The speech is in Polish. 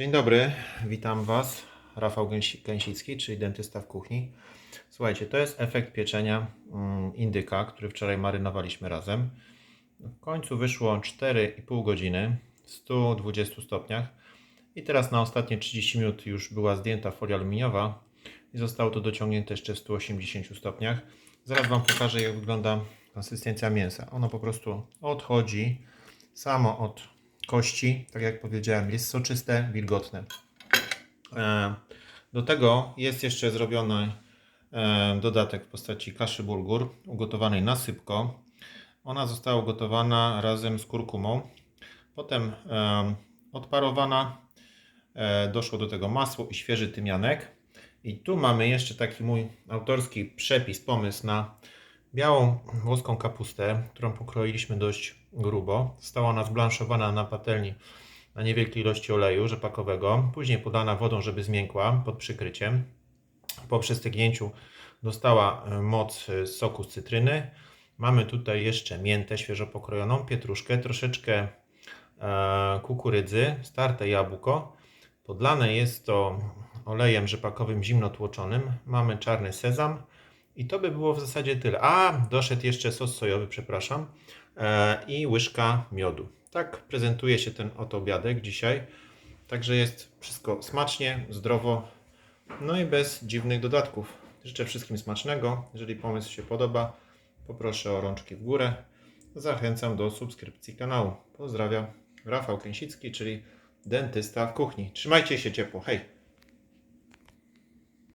Dzień dobry, witam Was. Rafał Gęsi- Gęsicki, czyli dentysta w kuchni. Słuchajcie, to jest efekt pieczenia mm, indyka, który wczoraj marynowaliśmy razem. W końcu wyszło 4,5 godziny w 120 stopniach. I teraz na ostatnie 30 minut już była zdjęta folia aluminiowa i zostało to dociągnięte jeszcze w 180 stopniach. Zaraz Wam pokażę, jak wygląda konsystencja mięsa. Ono po prostu odchodzi samo od kości, tak jak powiedziałem, jest soczyste, wilgotne. E, Do tego jest jeszcze zrobiony e, dodatek w postaci kaszy bulgur, ugotowanej na sypko. Ona została ugotowana razem z kurkumą, potem e, odparowana. Doszło do tego masło i świeży tymianek. I tu mamy jeszcze taki mój autorski przepis, pomysł na białą włoską kapustę, którą pokroiliśmy dość grubo. Została ona zblanszowana na patelni na niewielkiej ilości oleju rzepakowego, później podana wodą, żeby zmiękła pod przykryciem. Po przestygnięciu dostała e, moc e, soku z cytryny. Mamy tutaj jeszcze miętę świeżo pokrojoną, pietruszkę, troszeczkę e, kukurydzy, starte jabłko. Podlane jest to olejem rzepakowym zimno tłoczonym. Mamy czarny sezam. I to by było w zasadzie tyle. A, doszedł jeszcze sos sojowy, przepraszam, e, i łyżka miodu. Tak prezentuje się ten oto obiadek dzisiaj. Także jest wszystko smacznie, zdrowo, no i bez dziwnych dodatków. Życzę wszystkim smacznego. Jeżeli pomysł się podoba, poproszę o rączki w górę. Zachęcam do subskrypcji kanału. Pozdrawiam. Rafał Kęsicki, czyli dentysta w kuchni. Trzymajcie się ciepło. Hej!